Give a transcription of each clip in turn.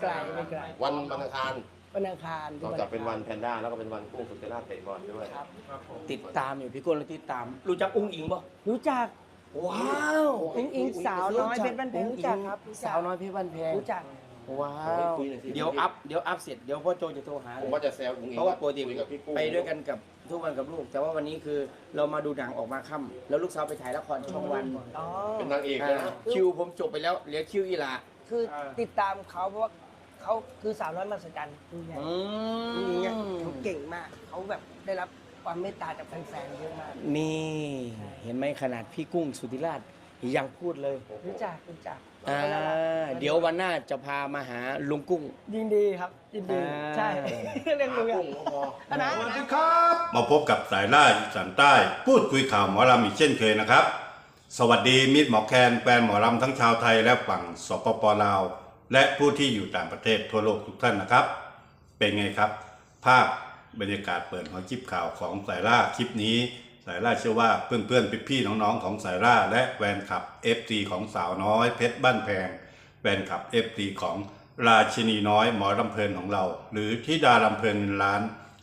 ไกลไม่ไกลวันวันอังคารวันอังคารนอกจากเป็นวันแพนด้าแล้วก็เป็นวันกุ้งสุดเทราชเตะบอลด้วยครับ ติดตามอยู่พี่กุ้งแล้วติดตาม รู้จักอุ้งอิงป่ะรู้จักว้าวอุ้งอิงสาวน้อยเพชรบ้านแพงรู้จักครับรู้จักสาวน้อยเพชรบ้านแพงรู้จักว้าวคุยหน่อยสิเดี๋ยวอัพเดี๋ยวอัพเสร็จเดี๋ยวพ่อโจจะโทรหาผมว่าจะแซวอุ้งอิงเพราะว่าปกติคุยกับพี่กุ้งไปด้วยกันกับทุกวันกับลูก แต่ว่าวันนี้คือเรามาดูหนังออกมาค่ำแล้วลูกสาวไปถ่ายละครช่องวันอ๋อเป็นนางเอกอ่าเลยนะคิวผมจบไปแล้วเหลือคิวอีหลา คือติดตามเขาเพราะว่าเขาคือสาวน้อยมหัศจรรย์ผู้ใหญ่อืผู้หญิงเนี่ยมเขาเก่งมาก เขาแบบได้รับความเมตตาจากแฟนๆเยอะมาก นี่เห็นไหมขนาดพี่กุ้งสุธิราชยังพูดเลยรู้จักรู้จักอ่าเดี๋ยววันหน้าจะพามาหาลุงกุ้ง ยินดีครับ ยินดี อ่า ใช่ เรื่องลุงอะกุ้งก็พออันนั้นสวัสดีครับมาพบกับสายล่าอีสานใต้ พูดคุยข่าวหมอลำอีกเช่นเคยนะครับ สวัสดีมิตรหมอแคนแฟนหมอลำทั้งชาวไทยและฝั่งสปปลาว และผู้ที่อยู่ต่างประเทศทั่วโลกทุกท่านนะครับ เป็นไงครับ ภาพบรรยากาศเปิดหัวคลิปข่าวของสายล่าคลิปนี้ สายล่าเชื่อว่าเพื่อนๆพี่ๆน้องๆของสายล่าและแฟนคลับ FT ของสาวน้อยเพชรบ้านแพงแฟนคลับ FT ของราชินีน้อยหมอลำเพลินของเรา หรือที่ดาลำเพลินล้าน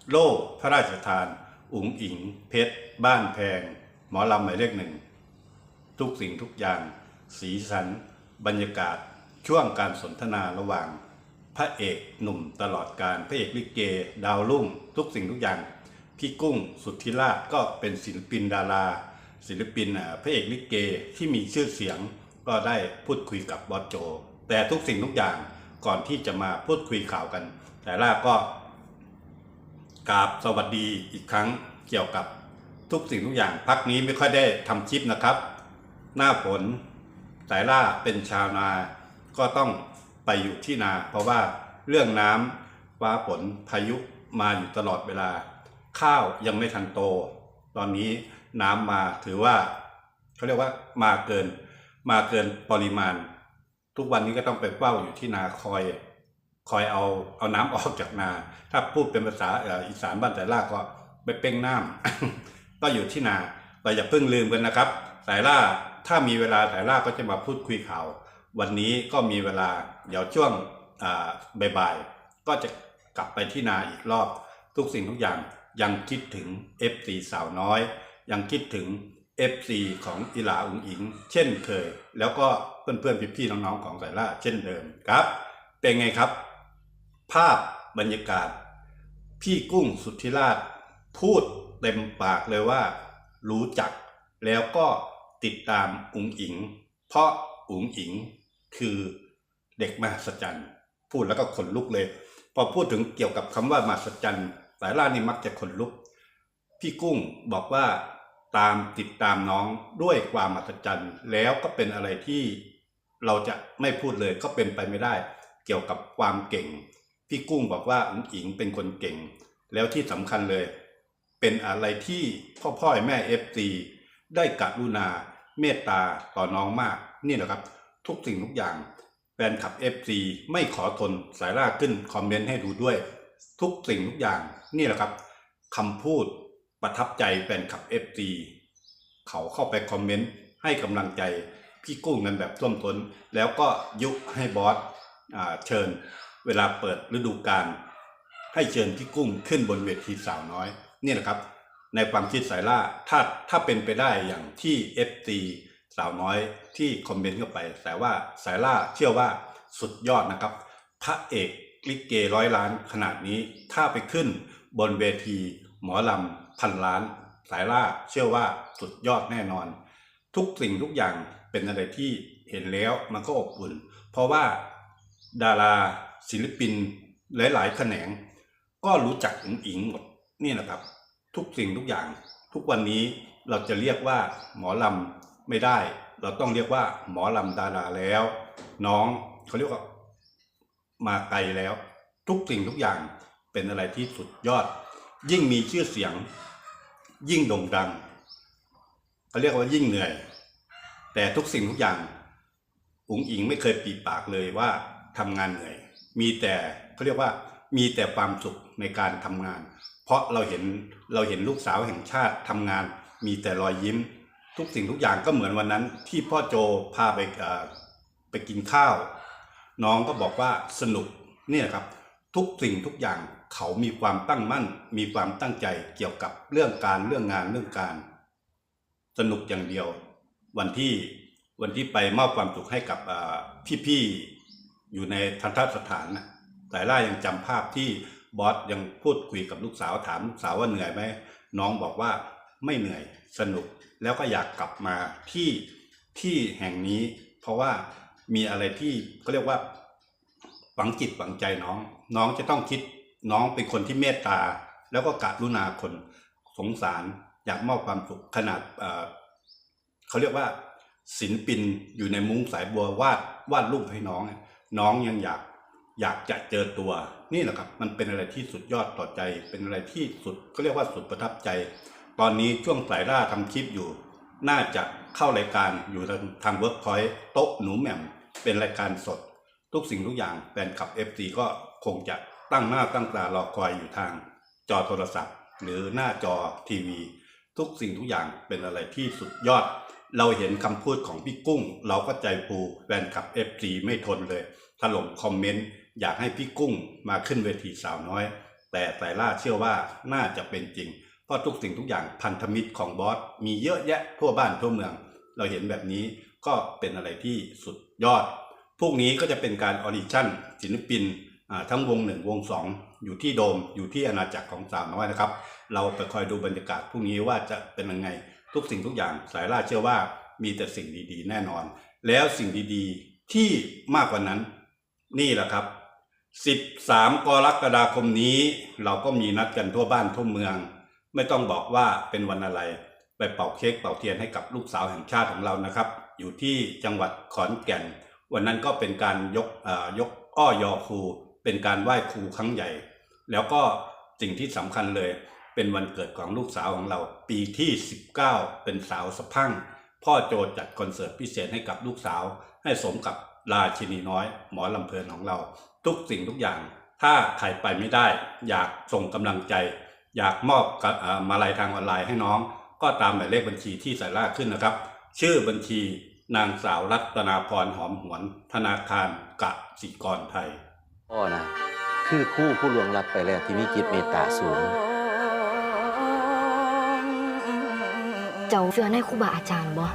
โล่พระราชทาน อุ๋งอิง เพชรบ้านแพง หมอลำหมายเลขหนึ่ง ทุกสิ่งทุกอย่าง สีสัน บรรยากาศ ช่วงการสนทนาระหว่าง พระเอกหนุ่มตลอดการพระเอกลิเก ดาวรุ่ง ทุกสิ่งทุกอย่าง พี่กุ้งสุทธิราชก็เป็นศิลปินดารา ศิลปินพระเอกลิเกที่มีชื่อเสียงก็ได้พูดคุยกับบอสโจ แต่ทุกสิ่งทุกอย่างก่อนที่จะมาพูดคุยข่าวกัน แต่ล่าก็กราบสวัสดีอีกครั้งเกี่ยวกับทุกสิ่งทุกอย่างพักนี้ไม่ค่อยได้ทำคลิปนะครับ หน้าฝนสายล่าเป็นชาวนาก็ต้องไปอยู่ที่นา เพราะว่าเรื่องน้ำฟ้าฝนพายุมาอยู่ตลอดเวลา ข้าวยังไม่ทันโต ตอนนี้น้ำมาถือว่าเขาเรียกว่ามาเกินมาเกินปริมาณ ทุกวันนี้ก็ต้องไปเฝ้าอยู่ที่นาคอย คอยเอาเอาน้ำออกจากนา ถ้าพูดเป็นภาษาอีสานบ้านแต่ล่าก็ไปเป้งน้ำก็อยู่ที่นาเราอย่าเพิ่งลืมกันนะครับ สายล่า ถ้ามีเวลาสายล่าก็จะมาพูดคุยข่าว วันนี้ก็มีเวลาเดี๋ยวช่วงบ่ายๆก็จะกลับไปที่นาอีกรอบ ทุกสิ่งทุกอย่างยังคิดถึง FC สาวน้อย ยังคิดถึง FC ของอิหลาอุงอิง เช่นเคย แล้วก็เพื่อนๆพี่ๆน้องๆของสายล่าเช่นเดิมครับ เป็นไงครับ ภาพบรรยากาศ พี่กุ้งสุทธิราช พูดเต็มปากเลยว่า รู้จักแล้วก็ ติดตามอุ๋งอิง เพราะอุ๋งอิงคือเด็กมหัศจรรย์พูดแล้วก็ขนลุกเลย พอพูดถึงเกี่ยวกับคำว่ามหัศจรรย์สายล่านี่มักจะขนลุก พี่กุ้งบอกว่าตามติดตามน้องด้วยความมหัศจรรย์แล้วก็เป็นอะไรที่เราจะไม่พูดเลยก็เป็นไปไม่ได้ เกี่ยวกับความเก่ง พี่กุ้งบอกว่าอุ๋งอิงเป็นคนเก่ง แล้วที่สำคัญเลย เป็นอะไรที่พ่อพ่อแม่เอฟซี ได้กรุณาเมตตาต่อน้องมาก นี่แหละครับ ทุกสิ่งทุกอย่างแฟนคลับ FC ไม่ขอทนสายล่าขึ้นคอมเมนต์ให้ดูด้วย ทุกสิ่งทุกอย่างนี่แหละครับคำพูดประทับใจแฟนคลับ FC เขาเข้าไปคอมเมนต์ให้กำลังใจพี่กุ้งกันแบบท่วมท้น แล้วก็ยุให้บอสเชิญเวลาเปิดฤดูกาลให้เชิญพี่กุ้งขึ้นบนเวทีสาวน้อย นี่แหละครับ ในความคิดสายล่าถ้าถ้าเป็นไปได้อย่างที่ FT สาวน้อยที่คอมเมนต์เข้าไป แต่ว่าสายล่าเชื่อว่าสุดยอดนะครับ พระเอกลิเกร้อยล้านขนาดนี้ ถ้าไปขึ้นบนเวที หมอลำพันล้าน สายล่าเชื่อว่าสุดยอดแน่นอน ทุกสิ่งทุกอย่างเป็นอะไรที่เห็นแล้วมันก็อบอุ่น เพราะว่าดาราศิลปินหลายๆ แขนง ก็รู้จักอุ๋งอิงหมดนี่แหละครับ ทุกสิ่งทุกอย่าง ทุกวันนี้เราจะเรียกว่าหมอลำไม่ได้ เราต้องเรียกว่าหมอลำดาราแล้ว น้องเขาเรียกว่ามาไกลแล้ว ทุกสิ่งทุกอย่างเป็นอะไรที่สุดยอด ยิ่งมีชื่อเสียง ยิ่งโด่งดังเขาเรียกว่ายิ่งเหนื่อย แต่ทุกสิ่งทุกอย่างอุ๋งอิงไม่เคยปีปากเลยว่าทำงานเหนื่อย มีแต่เขาเรียกว่ามีแต่ความสุขในการทำงาน เพราะเราเห็นเราเห็นลูกสาวแห่งชาติทำงาน มีแต่รอยยิ้ม ทุกสิ่งทุกอย่างก็เหมือนวันนั้น ที่พ่อโจพาไปไปกินข้าว น้องก็บอกว่าสนุกเนี่ยครับทุกสิ่งทุกอย่างเขามีความตั้งมั่น มีความตั้งใจเกี่ยวกับเรื่องการเรื่องงานเรื่องการ สนุกอย่างเดียว วันที่วันที่ไปมอบความสุขให้กับพี่ๆอยู่ในทันทสถานนะแต่ล่ายังจำภาพที่ บอสยังพูดคุยกับลูกสาวถามลูกสาวว่าเหนื่อยไหมน้องบอกว่าไม่เหนื่อยสนุก แล้วก็อยากกลับมาที่ที่แห่งนี้ เพราะว่ามีอะไรที่ก็เรียกว่าฝังจิตฝังใจน้อง น้องจะต้องคิดน้องเป็นคนที่เมตตา แล้วก็กรุณาคนสงสาร อยากมอบความสุขขนาดเอ่อเขาเรียกว่าศิลปินอยู่ในมุ้งสายบัววาดวาดรูปให้น้อง น้องยังอยากอยากจะเจอตัว นี่แหละครับ มันเป็นอะไรที่สุดยอดต่อใจ เป็นอะไรที่สุดก็เรียกว่าสุดประทับใจ ตอนนี้ช่วงสายล่าทำคลิปอยู่ น่าจะเข้ารายการอยู่ทางทางเวิร์กพอยต์โต๊ะหนูแหม่มเป็นรายการสด ทุกสิ่งทุกอย่างแฟนคลับ FC ก็คงจะตั้งหน้าตั้งตารอคอยอยู่ทางจอโทรศัพท์ หรือหน้าจอทีวี ทุกสิ่งทุกอย่างเป็นอะไรที่สุดยอด เราเห็นคำพูดของพี่กุ้ง เราก็ใจฟูแฟนคลับ FC ไม่ทนเลยถล่มคอมเมนต์ อยากให้พี่กุ้งมาขึ้นเวทีสาวน้อย แต่สายล่าเชื่อว่าน่าจะเป็นจริง เพราะทุกสิ่งทุกอย่างพันธมิตรของบอสมีเยอะแยะทั่วบ้านทั่วเมือง เราเห็นแบบนี้ก็เป็นอะไรที่สุดยอด พวกนี้ก็จะเป็นการออดิชั่นศิลปินทั้งวงหนึ่งวงสองอยู่ที่โดมอยู่ที่อาณาจักรของสาวน้อยนะครับ เราไปคอยดูบรรยากาศพวกนี้ว่าจะเป็นยังไงทุกสิ่งทุกอย่างสายล่าเชื่อว่ามีแต่สิ่งดีๆ แน่นอน แล้วสิ่งดีๆที่มากกว่านั้น นี่แหละครับ 13 กรกฎาคมนี้เราก็มีนัดกันทั่วบ้านทั่วเมือง ไม่ต้องบอกว่าเป็นวันอะไร ไปเป่าเค้กเป่าเทียนให้กับลูกสาวแห่งชาติของเรานะครับ อยู่ที่จังหวัดขอนแก่น วันนั้นก็เป็นการยกอ่อยกอ้อยอครู เป็นการไหว้ครูครั้งใหญ่ แล้วก็สิ่งที่สำคัญเลย เป็นวันเกิดของลูกสาวของเรา ปีที่ 19 เป็นสาวสะพังพ่อโจจัดคอนเสิร์ตพิเศษให้กับลูกสาว ให้สมกับราชินีน้อย หมอลำเพลินของเรา ทุกสิ่งทุกอย่าง ถ้าใครไปไม่ได้ อยากส่งกำลังใจ อยากมอบกับอ่ามาลัยทางออนไลน์ให้น้อง ก็ตามหมายเลขบัญชีที่ใส่ล่าขึ้นนะครับ ชื่อบัญชีนางสาวรัตนาพรหอมหวน ธนาคารกสิกรไทยพ่อนะคือครู่ผู้ลวงลับไปแล้วที่มีจิตเมตตาสูง เจ้าเสือในครูบาอาจารย์บ่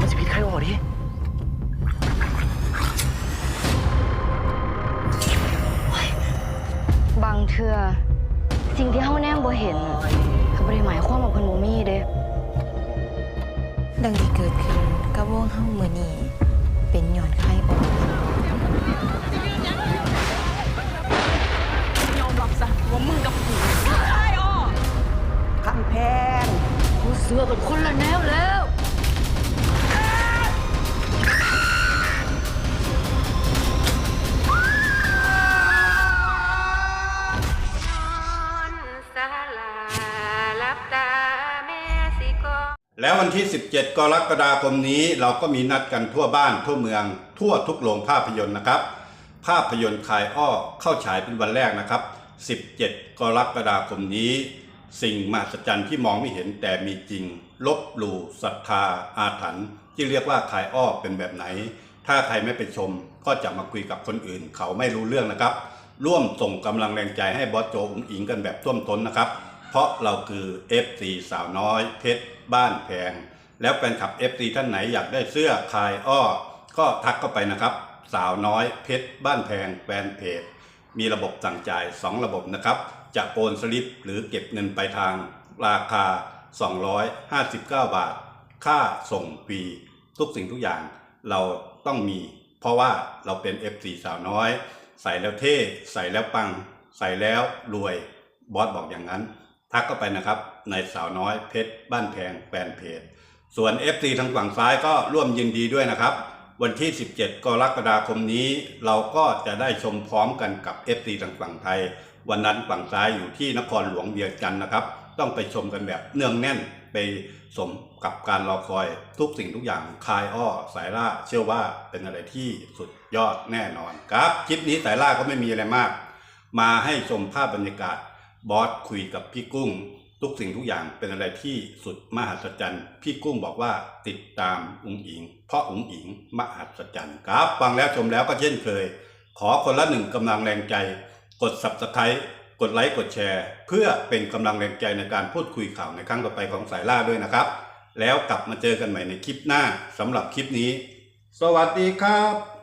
มันจะผิดใครออกดิ เทือสิ่งที่เฮาแนมบ่เห็นก็บ่ได้หมายความว่าเพิ่นบ่มีเด้ดังที่เกิดขึ้นกับวงเฮามื้อนี้เป็นหย่อน แล้ววันที่ 17 กรกฎาคมนี้เราก็มีนัดกันทั่วบ้านทั่วเมือง ทั่วทุกโรงภาพยนตร์นะครับ ภาพยนตร์คายอ้อเข้าฉายเป็นวันแรกนะครับ 17 กรกฎาคมนี้ สิ่งมหัศจรรย์ที่มองไม่เห็นแต่มีจริง ลบหลู่ศรัทธาอาถรรพ์ที่เรียกว่าคายอ้อเป็นแบบไหน ถ้าใครไม่ไปชมก็จะมาคุยกับคนอื่น เขาไม่รู้เรื่องนะครับ ร่วมส่งกำลังแรงใจให้บอสโจอุ๋งอิงกันแบบท่วมท้นนะครับ เพราะเราคือ FC สาวน้อยเพชรบ้านแพง แล้วแฟนคลับ FC ท่านไหนอยากได้เสื้อคายอ้อ ก็ทักเข้าไปนะครับ สาวน้อยเพชรบ้านแพงแฟนเพจ มีระบบสั่งจ่าย 2 ระบบนะครับ จะโอนสลิปหรือเก็บเงินปลายทางราคา 259 บาท ค่าส่งฟรีทุกสิ่งทุกอย่างเราต้องมี เพราะว่าเราเป็น FC สาวน้อย ใส่แล้วเท่ ใส่แล้วปัง ใส่แล้วรวยบอสบอกอย่างนั้น ทักเข้าไปนะครับ ในสาวน้อยเพชรบ้านแพงแฟนเพจ ส่วน FC ทางฝั่งซ้ายก็ร่วมยินดีด้วยนะครับ วันที่ 17 กรกฎาคมนี้ เราก็จะได้ชมพร้อมกันกับ FC ทางฝั่งไทย วันนั้นฝั่งซ้ายอยู่ที่นครหลวงเวียงจันทร์นะครับ ต้องไปชมกันแบบเนืองแน่นไปสมกับการรอคอยทุกสิ่งทุกอย่างคายอ้อสายล่าเชื่อว่าเป็นอะไรที่สุดยอดแน่นอนครับคลิปนี้สายล่าก็ไม่มีอะไรมาก มาให้ชมภาพบรรยากาศ บอสคุยกับพี่กุ้ง ทุกสิ่งทุกอย่างเป็นอะไรที่สุดมหัศจรรย์ พี่กุ้งบอกว่าติดตามอุงอิง เพราะอุงอิงมหัศจรรย์ครับ ฟังแล้วชมแล้วก็เช่นเคย ขอคนละหนึ่งกำลังแรงใจ กด subscribe กดไลค์กดแชร์ เพื่อเป็นกำลังแรงใจในการพูดคุยข่าวในครั้งต่อไปของสายล่าด้วยนะครับ แล้วกลับมาเจอกันใหม่ในคลิปหน้าสำหรับคลิปนี้ สวัสดีครับ